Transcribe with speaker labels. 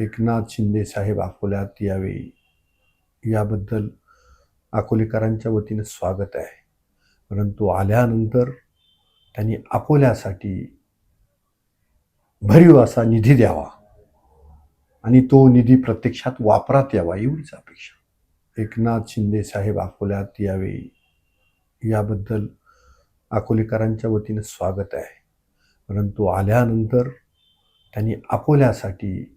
Speaker 1: एकनाथ शिंदे साहेब अकोल्यात यावे याबद्दल अकोलेकरांच्या वतीनं स्वागत आहे. परंतु आल्यानंतर त्यांनी अकोल्यासाठी भरीव असा निधी द्यावा. आणि तो निधी प्रत्यक्षात वापरात यावा एवढीच अपेक्षा. एकनाथ शिंदे साहेब अकोल्यात यावे याबद्दल अकोलेकरांच्या वतीनं स्वागत आहे. परंतु आल्यानंतर त्यांनी अकोल्यासाठी